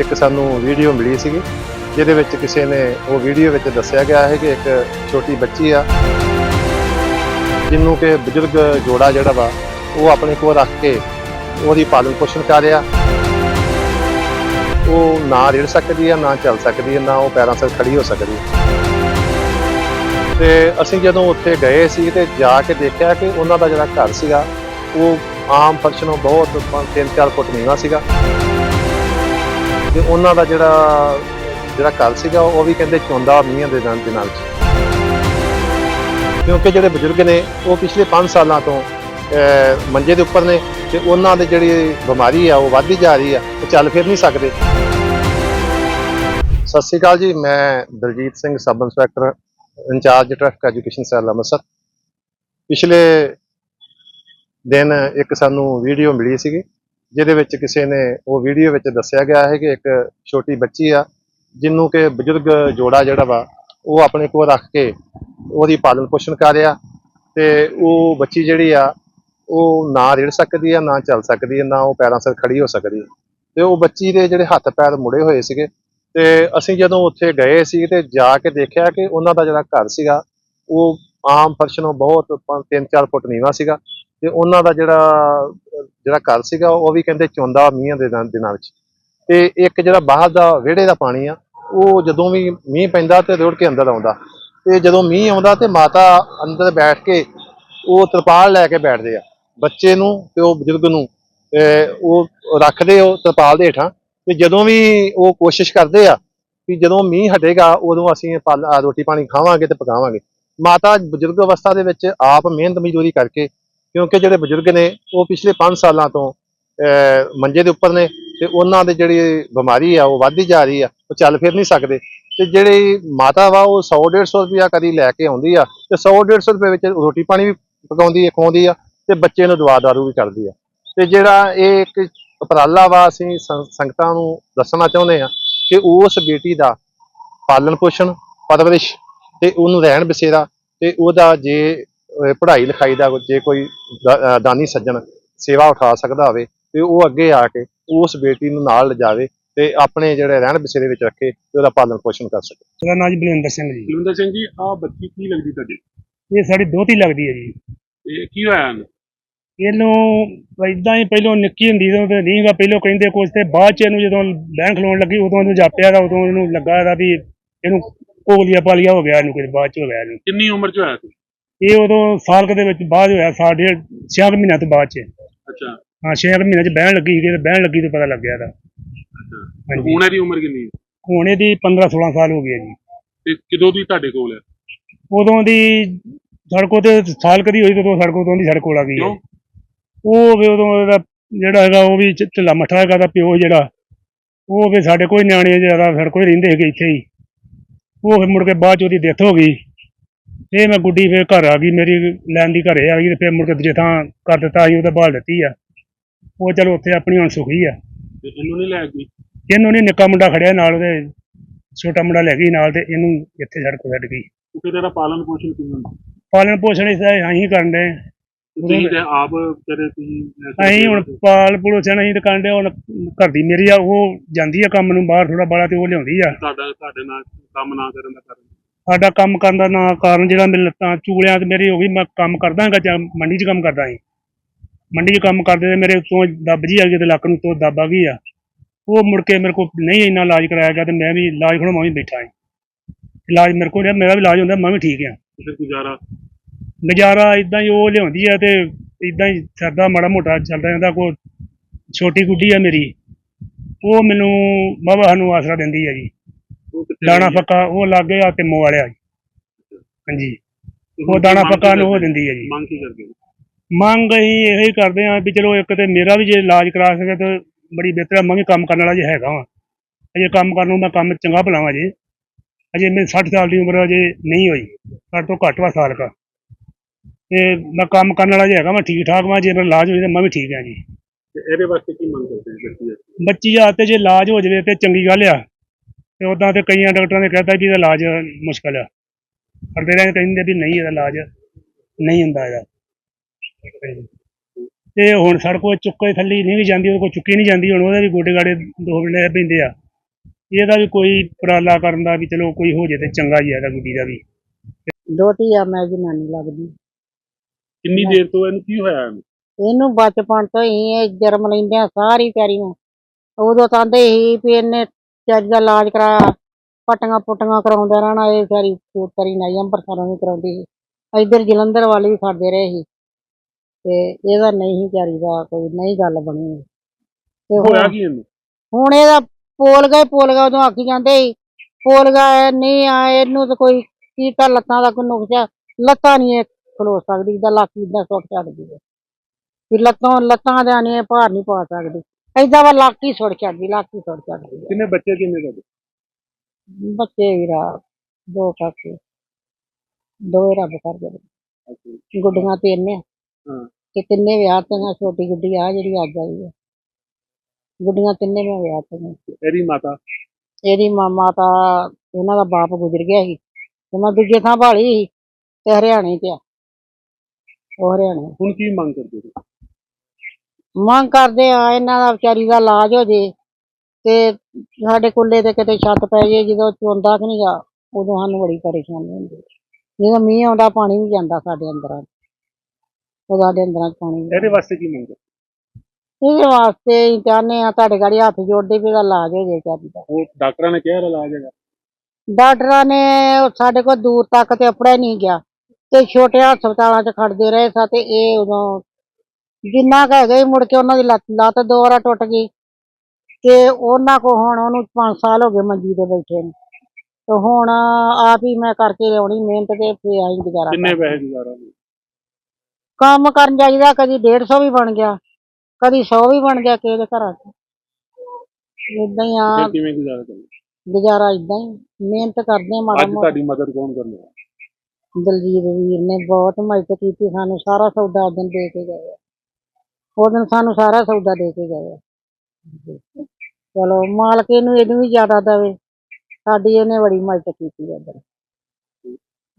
ਇੱਕ ਸਾਨੂੰ ਵੀਡੀਓ ਮਿਲੀ ਸੀਗੀ, ਜਿਹਦੇ ਵਿੱਚ ਕਿਸੇ ਨੇ ਉਹ ਵੀਡੀਓ ਵਿੱਚ ਦੱਸਿਆ ਗਿਆ ਹੈ ਕਿ ਇੱਕ ਛੋਟੀ ਬੱਚੀ ਆ, ਜਿਹਨੂੰ ਕਿ ਬਜ਼ੁਰਗ ਜੋੜਾ ਜਿਹੜਾ ਵਾ, ਉਹ ਆਪਣੇ ਕੋਲ ਰੱਖ ਕੇ ਉਹਦੀ ਪਾਲਣ ਪੋਸ਼ਣ ਕਰ ਰਿਹਾ। ਉਹ ਨਾ ਰਿੜ ਸਕਦੀ ਆ, ਨਾ ਚੱਲ ਸਕਦੀ ਆ, ਨਾ ਉਹ ਪੈਰਾਂ 'ਤੇ ਖੜੀ ਹੋ ਸਕਦੀ ਆ। ਤੇ ਅਸੀਂ ਜਦੋਂ ਉੱਥੇ ਗਏ ਸੀ ਤੇ ਜਾ ਕੇ ਦੇਖਿਆ ਕਿ ਉਹਨਾਂ ਦਾ ਜਿਹੜਾ ਘਰ ਸੀਗਾ, ਉਹ ਆਮ ਫਰਸ਼ਨੋਂ ਬਹੁਤ 3-4 ਫੁੱਟ ਨੀਵਾਂ ਸੀਗਾ। ਤੇ ਉਹਨਾਂ ਦਾ ਜਿਹੜਾ ਜਿਹੜਾ ਘਰ ਸੀਗਾ, ਉਹ ਵੀ ਕਹਿੰਦੇ ਚੌਂਦਾ ਮੀਂਹਾਂ ਦੇ ਨਾਲ ਦੇ ਨਾਲ ਕਿਉਂਕਿ ਜਿਹੜੇ ਬਜ਼ੁਰਗ ਨੇ, ਉਹ ਪਿਛਲੇ 5 ਸਾਲਾਂ ਤੋਂ ਮੰਜੇ ਦੇ ਉੱਪਰ ਨੇ ਤੇ ਉਹਨਾਂ ਦੀ ਜਿਹੜੀ ਬਿਮਾਰੀ ਆ, ਉਹ ਵੱਧਦੀ ਜਾ ਰਹੀ ਆ, ਉਹ ਚੱਲ ਫਿਰ ਨਹੀਂ ਸਕਦੇ। ਸਤਿ ਸ਼੍ਰੀ ਅਕਾਲ ਜੀ, ਮੈਂ Daljit Singh, sub inspector, incharge traffic education cell Amritsar. ਪਿਛਲੇ ਦਿਨ ਇੱਕ ਸਾਨੂੰ ਵੀਡੀਓ ਮਿਲੀ ਸੀਗੀ ਜਿਹਦੇ ਵਿੱਚ ਕਿਸੇ ਨੇ ਉਹ ਵੀਡੀਓ ਵਿੱਚ ਦੱਸਿਆ ਗਿਆ ਹੈ ਕਿ ਇੱਕ ਛੋਟੀ ਬੱਚੀ ਆ, ਜਿਹਨੂੰ ਕਿ ਬਜ਼ੁਰਗ ਜੋੜਾ ਜਿਹੜਾ ਵਾ, ਉਹ ਆਪਣੇ ਕੋਲ ਰੱਖ ਕੇ ਉਹਦੀ ਪਾਲਣ ਪੋਸ਼ਣ ਕਰ ਰਿਹਾ ਤੇ ਉਹ ਬੱਚੀ ਜਿਹੜੀ ਆ, ਉਹ ਨਾ ਰਿੜ ਸਕਦੀ ਆ, ਨਾ ਚੱਲ ਸਕਦੀ ਆ, ਨਾ ਉਹ ਪੈਰਾਂ ਸਿਰ ਖੜੀ ਹੋ ਸਕਦੀ ਆ। ਤੇ ਉਹ ਬੱਚੀ ਦੇ ਜਿਹੜੇ ਹੱਥ ਪੈਰ ਮੁੜੇ ਹੋਏ ਸੀਗੇ ਤੇ ਅਸੀਂ ਜਦੋਂ ਉੱਥੇ ਗਏ ਸੀ ਤੇ ਜਾ ਕੇ ਦੇਖਿਆ ਕਿ ਉਹਨਾਂ ਦਾ ਜਿਹੜਾ ਘਰ ਸੀਗਾ, ਉਹ ਆਮ ਫਰਸ਼ਨੋਂ ਬਹੁਤ 3-4 ਫੁੱਟ ਨੀਵਾਂ ਸੀਗਾ। ਤੇ ਉਹਨਾਂ ਦਾ ਜਿਹੜਾ ਜਿਹੜਾ ਘਰ ਸੀਗਾ, ਉਹ ਵੀ ਕਹਿੰਦੇ ਚੋਂਦਾ ਮੀਂਹਾਂ ਦੇ ਦਿਨਾਂ ਵਿੱਚ। ਤੇ ਇੱਕ ਜਿਹੜਾ ਬਾਹਰ ਦਾ ਵਿਹੜੇ ਦਾ ਪਾਣੀ ਆ, ਉਹ ਜਦੋਂ ਵੀ ਮੀਂਹ ਪੈਂਦਾ ਤੇ ਰੁੜ ਕੇ ਅੰਦਰ ਆਉਂਦਾ। ਤੇ ਜਦੋਂ ਮੀਂਹ ਆਉਂਦਾ ਤੇ ਮਾਤਾ ਅੰਦਰ ਬੈਠ ਕੇ ਉਹ ਤਰਪਾਲ ਲੈ ਕੇ ਬੈਠਦੇ ਆ। ਬੱਚੇ ਨੂੰ ਤੇ ਉਹ ਬਜ਼ੁਰਗ ਨੂੰ ਅਹ ਉਹ ਰੱਖਦੇ ਉਹ ਤਰਪਾਲ ਦੇ ਹੇਠਾਂ। ਤੇ ਜਦੋਂ ਵੀ ਉਹ ਕੋਸ਼ਿਸ਼ ਕਰਦੇ ਆ ਕਿ ਜਦੋਂ ਮੀਂਹ ਹਟੇਗਾ, ਉਦੋਂ ਅਸੀਂ ਪਾਲ- ਰੋਟੀ ਪਾਣੀ ਖਾਵਾਂਗੇ ਤੇ ਪਕਾਵਾਂਗੇ। ਮਾਤਾ ਬਜ਼ੁਰਗ ਅਵਸਥਾ ਦੇ ਵਿੱਚ ਆਪ ਮਿਹਨਤ ਮਜ਼ਦੂਰੀ ਕਰਕੇ ਕਿਉਂਕਿ ਜਿਹੜੇ ਬਜ਼ੁਰਗ ਨੇ, ਉਹ ਪਿਛਲੇ 5 ਸਾਲਾਂ ਤੋਂ ਮੰਜੇ ਦੇ ਉੱਪਰ ਨੇ ਤੇ ਉਹਨਾਂ ਦੇ ਜਿਹੜੀ ਬਿਮਾਰੀ ਆ, ਉਹ ਵੱਧਦੀ ਜਾ ਰਹੀ ਆ, ਉਹ ਚੱਲ ਫਿਰ ਨਹੀਂ ਸਕਦੇ। ਤੇ ਜਿਹੜੀ ਮਾਤਾ ਵਾ, ਉਹ 100 150 ਰੁਪਿਆ ਕਦੀ ਲੈ ਕੇ ਆਉਂਦੀ ਆ ਤੇ 100 150 ਰੁਪਏ ਵਿੱਚ ਰੋਟੀ ਪਾਣੀ ਵੀ ਪਕਾਉਂਦੀ ਹੈ ਖਵਾਉਂਦੀ ਆ ਤੇ ਬੱਚੇ ਨੂੰ ਦਵਾ ਦਾਰੂ ਵੀ ਕਰਦੀ ਆ। ਤੇ ਜਿਹੜਾ ਇਹ ਇੱਕ ਉਪਰਾਲਾ ਵਾ, ਅਸੀਂ ਸੰਗਤਾਂ ਨੂੰ ਦੱਸਣਾ ਚਾਹੁੰਦੇ ਆ ਕਿ ਉਸ ਬੇਟੀ ਦਾ ਪਾਲਣ ਪੋਸ਼ਣ, ਪਰਵਰਿਸ਼ ਤੇ ਉਹਨੂੰ ਰਹਿਣ ਬਸੇਰਾ ਤੇ ਉਹਦਾ ਜੇ ਪੜ੍ਹਾਈ ਲਿਖਾਈ ਦਾ ਜੇ ਕੋਈ ਦਾਨੀ ਸੱਜਣ ਸੇਵਾ ਉਠਾ ਸਕਦਾ ਹੋਵੇ ਤੇ ਉਹ ਅੱਗੇ ਆ ਕੇ ਉਸ ਬੇਟੀ ਨੂੰ ਨਾਲ ਲਿਜਾਵੇ ਤੇ ਆਪਣੇ ਜਿਹੜੇ ਰਹਿਣ ਬਸੇਰੇ ਵਿੱਚ ਰੱਖੇ ਤੇ ਉਹਦਾ ਪਾਲਣ ਪੋਸ਼ਣ ਕਰ ਸਕੇ। ਮੇਰਾ ਨਾਮ ਜੀ ਬਲਵਿੰਦਰ ਸਿੰਘ ਜੀ। ਕੁਲਵਿੰਦਰ ਸਿੰਘ ਜੀ ਆਹ ਬੱਚੀ ਕੀ ਲੱਗਦੀ ਤੁਹਾਡੀ? ਇਹ ਸਾਡੀ ਦੋਤੀ ਲੱਗਦੀ ਹੈ ਜੀ। ਇਹ ਕੀ ਹੋਇਆ ਇਹਨੂੰ? ਇਹਨੂੰ ਇਦਾਂ ਹੀ ਪਹਿਲੋਂ ਨਿੱਕੀ ਹੁੰਦੀ ਸੀ ਤੇ ਨਹੀਂਗਾ ਪਹਿਲੋਂ ਕਹਿੰਦੇ ਕੁਛ ਤੇ ਬਾਅਦ ਚ ਇਹਨੂੰ ਜਦੋਂ ਬਹਿਣ ਖਲੋਣ ਲੱਗੀ ਉਦੋਂ ਇਹਨੂੰ ਜਾਪਿਆ ਦਾ ਉਦੋਂ ਇਹਨੂੰ ਲੱਗਾ ਦਾ ਵੀ ਇਹਨੂੰ ਕੋਲੀਆ ਪਾਲੀਆ ਹੋ ਗਿਆ ਇਹਨੂੰ ਕਿਤੇ ਬਾਅਦ ਚ ਹੋ ਗਿਆ ਇਹਨੂੰ। ਕਿੰਨੀ ਉਮਰ ਚ ਹੋਇਆ ਸੀ? ਇਹ ਉਦੋਂ ਸਾਲ ਕੁ ਦੇ ਵਿੱਚ ਬਾਅਦ ਹੋਇਆ ਸਾਲ ਡੇਢ ਛੇ ਕੁ ਮਹੀਨਿਆਂ ਤੋਂ ਬਾਅਦ ਚ। ਅੱਛਾ। ਹਾਂ ਛੇ ਕੁ ਮਹੀਨਿਆਂ ਚ ਬਹਿਣ ਲੱਗੀ ਸੀ ਤੇ ਬਹਿਣ ਲੱਗੀ ਤੋਂ ਪਤਾ ਲੱਗਿਆ ਦਾ ਅੱਛਾ। ਹੁਣ ਇਹਦੀ ਉਮਰ ਕਿੰਨੀ ਹੈ? ਹੁਣ ਇਹਦੀ 15 16 ਸਾਲ ਹੋ ਗਈ ਹੈ ਜੀ। ਤੇ ਕਿਦੋਂ ਦੀ ਤੁਹਾਡੇ ਕੋਲ ਹੈ? ਉਦੋਂ ਦੀ ਸੜਕੋਂ ਤੇ ਸਾਲ ਕਦੀ ਹੋਈ ਤੇ ਉਦੋਂ ਸੜਕੋਂ ਤੋਂ ਦੀ ਸੜਕ ਕੋਲ ਆ ਗਈ ਹੈ। ਕਿਉਂ? ਉਹ ਵੀ ਉਦੋਂ ਇਹਦਾ ਜਿਹੜਾ ਹੈਗਾ ਉਹ ਵੀ ਢਿੱਲਾ ਮੱਠਾ ਹੈਗਾ ਦਾ ਪਿਓ ਜਿਹੜਾ ਉਹ ਵੀ ਸਾਡੇ ਕੋਈ ਨਿਆਣੇ ਜ਼ਿਆਦਾ ਫਿਰ ਕੋਈ ਰਹਿੰਦੇ ਹੈਗੇ ਇੱਥੇ ਹੀ। ਉਹ ਫਿਰ ਮੁੜ ਕੇ ਬਾਅਦ ਚ ਉਹਦੀ ਡੈਥ ਹੋ ਗਈ। ਫੇਰ ਮੈਂ ਗੁੱਡੀ ਫੇਰ ਘਰ ਆ ਗਈ ਮੇਰੀ ਲੈਣ ਦੀ ਘਰੇ ਆ ਗਈ ਤੇ ਫੇਰ ਮੁੜ ਕੇ ਦੂਜੇ ਥਾਂ ਕਰ ਦਿੱਤਾ ਸੀ ਉਹ ਤੇ ਬਾਲ ਦਿੱਤੀ ਆ। ਉਹ ਚਲੋ ਉੱਥੇ ਆਪਣੀ ਹੁਣ ਸੁਖੀ ਆ। ਤੇ ਇਹਨੂੰ ਨਹੀਂ ਲੈ ਗਈ? ਇਹਨੂੰ ਨਹੀਂ ਨਿੱਕਾ ਮੁੰਡਾ ਖੜਿਆ ਨਾਲ ਉਹਦੇ ਛੋਟਾ ਮੁੰਡਾ ਲੈ ਗਈ ਨਾਲ ਤੇ ਇਹਨੂੰ ਇੱਥੇ ਸੜਕ ਛੱਡ ਗਈ। ਕਿਉਂਕਿ ਤੇਰਾ ਪਾਲਣ ਪੋਸ਼ਣ ਕਿਵੇਂ ਹੁੰਦਾ? ਪਾਲਣ ਪੋਸ਼ਣ ਇਸ ਅਸੀਂ ਕਰਨ ਦੇ ਤੁਸੀਂ ਤੇ ਆਪ ਤੇਰੇ ਤੁਸੀਂ? ਅਸੀਂ ਹੁਣ ਪਾਲ ਪਲੋਸਣ ਅਸੀਂ ਦੁਕਾਨ ਦੇ ਹੁਣ ਘਰ ਦੀ ਮੇਰੀ ਆ ਉਹ ਜਾਂਦੀ ਆ ਕੰਮ ਨੂੰ ਬਾਹਰ ਥੋੜਾ ਬਾਲਾ ਤੇ ਉਹ ਲਿਆਉਂਦੀ ਆ। ਤੁਹਾਡਾ ਤੁਹਾਡੇ ਨਾਲ ਕੰਮ ਨਾ ਕਰਨ ਦਾ ਕਾਰਨ? ਸਾਡਾ ਕੰਮ ਕਰਨ ਦਾ ਨਾ ਕਾਰਨ ਜਿਹੜਾ ਮੇਰੇ ਲੱਤਾਂ ਚੂਲਿਆਂ ਤੇ ਮੇਰੀ ਹੋ ਗਈ ਮੈਂ ਕੰਮ ਕਰਦਾ ਹਾਂਗਾ ਜਾਂ ਮੰਡੀ 'ਚ ਕੰਮ ਕਰਦਾ ਸੀ। ਮੰਡੀ 'ਚ ਕੰਮ ਕਰਦੇ ਤੇ ਮੇਰੇ ਉੱਤੋਂ ਦੱਬ ਜੀ ਆ ਗਈ ਤੇ ਲੱਕ ਨੂੰ ਤੋਂ ਦੱਬ ਆ ਗਈ ਆ। ਉਹ ਮੁੜ ਕੇ ਮੇਰੇ ਕੋਲ ਨਹੀਂ ਇੰਨਾ ਇਲਾਜ ਕਰਾਇਆ ਗਿਆ ਤੇ ਮੈਂ ਵੀ ਇਲਾਜ ਹੁਣ ਮੈਂ ਵੀ ਬੈਠਾ ਹਾਂ ਇਲਾਜ ਮੇਰੇ ਕੋਲ ਮੇਰਾ ਵੀ ਇਲਾਜ ਹੁੰਦਾ ਮੈਂ ਵੀ ਠੀਕ ਆ। ਫਿਰ ਗੁਜ਼ਾਰਾ? ਨਜ਼ਾਰਾ ਇਦਾਂ ਹੀ ਉਹ ਲਿਆਉਂਦੀ ਆ ਤੇ ਇਦਾਂ ਹੀ ਸਰਦਾ ਮਾੜਾ ਮੋਟਾ ਚੱਲਦਾ ਜਾਂਦਾ ਕੋ ਛੋਟੀ ਗੁੱਡੀ ਆ ਮੇਰੀ। ਉਹ ਮੈਨੂੰ ਬਾਬਾ ਸਾਨੂੰ ਆਸਰਾ ਦਿੰਦੀ ਆ ਜੀ ਦਾਣਾ ਹੈ? ਫੱਕਾ ਉਹ ਲੱਗੇ ਆ ਤਿੰਮੋ ਵਾਲਿਆ ਜੀ ਹਾਂਜੀ ਤੇ ਉਹ ਦਾਣਾ ਫੱਕਾ ਨੂੰ ਉਹ? ਦਿੰਦੀ ਆ ਜੀ ਮੰਗ ਕੀ ਕਰਦੇ ਹੋ? ਮੰਗ ਅਸੀਂ ਇਹੋ ਹੀ ਕਰਦੇ ਆ ਵੀ ਚਲੋ ਇੱਕ ਤੇ ਮੇਰਾ ਵੀ ਜੇ ਇਲਾਜ ਕਰਾ ਸਕੇ ਤਾਂ ਬੜੀ ਬਿਹਤਰ ਮੈਂ ਵੀ ਕੰਮ ਕਰਨ ਵਾਲਾ ਜੇ ਹੈਗਾ ਵਾਂ ਅਜੇ ਕੰਮ ਕਰਨ ਨੂੰ ਮੈਂ ਕੰਮ ਚੰਗਾ ਭਲਾਵਾਂ ਜੇ ਅਜੇ ਮੇਰੇ 60 ਸਾਲ ਦੀ ਉਮਰ ਅਜੇ ਨਹੀਂ ਹੋਈ ਘੱਟ ਤੋਂ ਘੱਟ ਵਾ ਸਾਲ ਕਾ ਤੇ ਮੈਂ ਕੰਮ ਕਰਨ ਵਾਲਾ ਜੇ ਹੈਗਾ ਮੈਂ ਠੀਕ ਠਾਕ ਵਾਂ ਜੇ ਮੇਰਾ ਇਲਾਜ ਹੋ ਜਾਵੇ ਤਾਂ ਮੈਂ ਵੀ ਠੀਕ ਆ ਜੀ ਤੇ ਇਹਦੇ ਵਾਸਤੇ ਕੀ ਮੰਗ ਕਰਦੇ ਹੋ ਬੱਚੀ? ਬੱਚੀ ਆ ਤੇ ਜੇ ਇਲਾਜ ਹੋ ਜਾਵੇ ਤੇ ਚੰਗੀ ਗੱਲ ਆ ਤੇ ਉਦਾਂ ਤੇ ਕਈਆਂ ਡਾਕਟਰਾਂ ਨੇ ਕਹਿਤਾ ਵੀ ਇਹਦਾ ਇਲਾਜ ਮੁਸ਼ਕਲ ਆ। ਕਰਦੇ ਰਹੇ ਕਹਿੰਦੇ ਵੀ ਨਹੀਂ ਇਹਦਾ ਇਲਾਜ ਨਹੀਂ ਹੁੰਦਾ ਇਹਦਾ ਤੇ ਹੁਣ ਸੜਕੋਂ ਚੁੱਕੇ ਥੱਲੇ ਨਹੀਂ ਜਾਂਦੀ ਉਹਦੇ ਕੋਲ ਚੁੱਕੀ ਨਹੀਂ ਜਾਂਦੀ ਹੁਣ ਉਹਦੇ ਵੀ ਗੋਡੇ ਗਾੜੇ ਦੋ ਮਿੰਟ ਪੈਂਦੇ ਆ। ਇਹਦਾ ਵੀ ਕੋਈ ਉਪਰਾਲਾ ਕਰਨ ਦਾ ਵੀ ਚਲੋ ਕੋਈ ਹੋ ਜੇ ਤੇ ਚੰਗਾ ਹੀ ਆ ਇਹਦਾ ਗੁੱਡੀ ਦਾ ਵੀ। ਦੋਤੀ ਆ ਮੈਂ ਜਨਾਨੀ ਲੱਗਦੀ। ਕਿੰਨੀ ਦੇਰ ਤੋਂ ਇਹਨੂੰ ਕੀ ਹੋਇਆ? ਇਹਨੂੰ ਇਹਨੂੰ ਬਚਪਨ ਤੋਂ ਹੀ ਇਹ ਜਨਮ ਲੈਂਦਿਆਂ ਸਾਰੀ ਪਿਆਰੀ ਨੂੰ ਉਦੋਂ ਕਹਿੰਦੇ ਸੀ ਵੀ ਇਹਨੇ ਚੱਜ ਦਾ ਇਲਾਜ ਕਰਾਇਆ ਪੱਟੀਆਂ ਪੁੱਟੀਆਂ ਕਰਾਉਂਦੇ ਰਹਿਣਾ ਇਹ ਸਾਰੀ ਕਰੀ ਨਹੀਂ ਅੰਬਰਸਰੋਂ ਵੀ ਕਰਾਉਂਦੀ ਸੀ। ਇੱਧਰ ਜਲੰਧਰ ਵਾਲੇ ਵੀ ਖੜਦੇ ਰਹੇ ਸੀ। ਤੇ ਇਹਦਾ ਨਹੀਂ ਵਿਚਾਰੀ ਦਾ ਕੋਈ ਨਹੀਂ ਗੱਲ ਬਣੀ। ਤੇ ਹੁਣ- ਹੋਇਆ ਕੀ ਇਹਨੂੰ? ਹੁਣ ਇਹਦਾ ਪੋਲ ਗਏ ਪੋਲ ਗਿਆ ਉਦੋਂ ਆਖੀ ਜਾਂਦੇ ਸੀ ਪੋਲ ਗਿਆ ਨਹੀਂ ਆ ਇਹਨੂੰ ਤਾਂ ਕੋਈ ਕੀਤਾ ਲੱਤਾਂ ਦਾ ਕੋਈ ਨੁਕਸਾ ਲੱਤਾਂ ਨਹੀਂ ਇਹ ਖਲੋ ਸਕਦੀ ਇਹਦਾ ਲੱਕ ਇਦਾਂ ਸੁੱਟ ਛੱਡਦੀ ਹੈ? ਵੀ ਲੱਤਾਂ ਲੱਤਾਂ ਦਾ ਨਹੀਂ ਇਹ ਭਾਰ ਨਹੀਂ ਪਾ ਸਕਦੀ। ਏਦਾਂ ਵਾ ਲੱਕ ਹੀ ਸੁੱਟ ਛੱਡਦੀ ਲੱਕ ਹੀ ਸੁੱਟ ਛੱਡਦੀ। ਕਿੰਨੇ ਬੱਚੇ ਕਿੰਨੇ ਤੁਹਾਡੇ? ਬੱਚੇ ਵੀਰਾ ਦੋ ਕਾਕੇ ਦੋ ਰੱਬ ਕਰ ਦੇ ਗੁੱਡੀਆਂ ਤਿੰਨ ਆ। ਹਾਂ। ਤੇ ਤਿੰਨੇ ਵਿਆਹ ਤੇ ਆ ਛੋਟੀ ਗੁੱਡੀ ਆ ਜਿਹੜੀ ਅੱਜ ਆਈ ਹੈ ਗੁੱਡੀਆਂ ਤਿੰਨੇ ਮੈਂ ਵਿਆਹ ਤੇ ਨੇ ਇਹਦੀ ਮਾਤਾ? ਇਹਦੀ ਮਾਮਾ ਤਾਂ ਇਹਨਾਂ ਦਾ ਬਾਪ ਗੁਜ਼ਰ ਗਿਆ ਸੀ। ਤੇ ਮੈਂ ਦੂਜੇ ਥਾਂ ਭਾਲੀ ਸੀ ਤੇ ਹਰਿਆਣੇ ਤੇ ਆ। ਉਹ ਹਰਿਆਣੇ ਹੁਣ ਕੀ ਮੰਗ ਕਰਦੇ ਹੋ? ਮੰਗ ਕਰਦੇ ਆ ਇਹਨਾਂ ਦਾ ਵਿਚਾਰੀ ਦਾ ਇਲਾਜ ਹੋ ਜੇ ਤੇ ਸਾਡੇ ਕੁੱਲੇ ਤੇ ਕਿਤੇ ਛੱਤ ਪੈ ਜੇ ਜਦੋਂ ਚੋਂਦਾ ਕਿ ਨਹੀਂਗਾ ਉਦੋਂ ਸਾਨੂੰ ਬੜੀ ਪਰੇਸ਼ਾਨੀ ਹੁੰਦੀ ਹੈ। ਜਦੋਂ ਮੀਂਹ ਆਉਂਦਾ ਪਾਣੀ ਵੀ ਜਾਂਦਾ ਸਾਡੇ ਅੰਦਰਾਂ 'ਚ। ਉਹ ਸਾਡੇ ਅੰਦਰਾਂ 'ਚ ਪਾਣੀ ਵੀ ਇਹਦੇ ਵਾਸਤੇ ਕੀ ਮੰਗ ਇਹਦੇ ਵਾਸਤੇ ਅਸੀਂ ਚਾਹੁੰਦੇ ਆ ਤੁਹਾਡੇ ਗਾੜੀ ਹੱਥ ਜੋੜਦੇ ਵੀ ਇਹਦਾ ਇਲਾਜ ਹੋ ਜੇ ਚਾਹੀਦਾ ਦਾ। ਉਹ ਡਾਕਟਰਾਂ ਨੇ ਕਿਹਾ ਇਹਦਾ ਇਲਾਜ ਹੈਗਾ? ਡਾਕਟਰਾਂ ਨੇ ਸਾਡੇ ਕੋਲ ਦੂਰ ਤੱਕ ਤੇ ਆਪਣਾ ਨਹੀਂ ਗਿਆ। ਤੇ ਛੋਟੇ ਹਸਪਤਾਲਾਂ 'ਚ ਖੜਦੇ ਰਹੇ ਸਾ ਤੇ ਇਹ ਉਦੋਂ ਜਿੰਨਾ ਕੁ ਹੈਗਾ ਸੀ ਮੁੜ ਕੇ ਉਹਨਾਂ ਦੀ ਲੱਤ ਲੱਤ ਦੋ ਵਾਰਾ ਟੁੱਟ ਗਈ ਤੇ ਉਹਨਾਂ ਕੋ ਹੁਣ ਉਹਨੂੰ 5 ਸਾਲ ਹੋ ਗਏ ਮੰਜੀ ਤੇ ਬੈਠੇ ਨੂੰ ਤੇ ਹੁਣ ਆਪ ਹੀ ਮੈਂ ਕਰਕੇ ਲਿਆਉਣੀ ਮਿਹਨਤ ਤੇ ਫੇਰ ਆਈ ਗੁਜ਼ਾਰਾ ਕਿੰਨੇ। ਪੈਸੇ ਗੁਜ਼ਾਰਾ ਹੋਏ? ਕੰਮ ਕਰਨ ਜਾਈਦਾ ਕਦੀ 150 ਵੀ ਬਣ ਗਿਆ ਕਦੀ 100 ਵੀ ਬਣ ਗਿਆ ਕਿਸੇ ਦੇ ਘਰਾਂ 'ਚ ਇਦਾਂ ਹੀ ਆ ਫਿਰ ਕਿਵੇਂ ਗੁਜ਼ਾਰਾ ਕਰਨਾ ਗੁਜ਼ਾਰਾ ਇਦਾਂ ਹੀ ਮਿਹਨਤ ਕਰਦੇ ਆ ਮਾੜਾ ਅੱਜ ਮੋਟਾ ਤੁਹਾਡੀ ਮਦਦ ਕੌਣ ਕਰਨਾ ਦਲਜੀਤ ਵੀਰ ਨੇ ਬਹੁਤ ਮਦਦ ਕੀਤੀ ਸਾਨੂੰ ਸਾਰਾ ਸੌਦਾ ਉਸ ਦਿਨ ਦੇ ਕੇ ਗਏ ਆ। ਉਹ ਦਿਨ ਸਾਨੂੰ ਸਾਰਾ ਸੌਦਾ ਦੇ ਕੇ ਗਏ ਆ। ਚਲੋ ਮਾਲਕ ਇਹਨੂੰ ਇਹਨੂੰ ਵੀ ਜ਼ਿਆਦਾ ਦਵੇ ਸਾਡੀ ਇਹਨੇ ਬੜੀ ਮਦਦ ਕੀਤੀ ਆ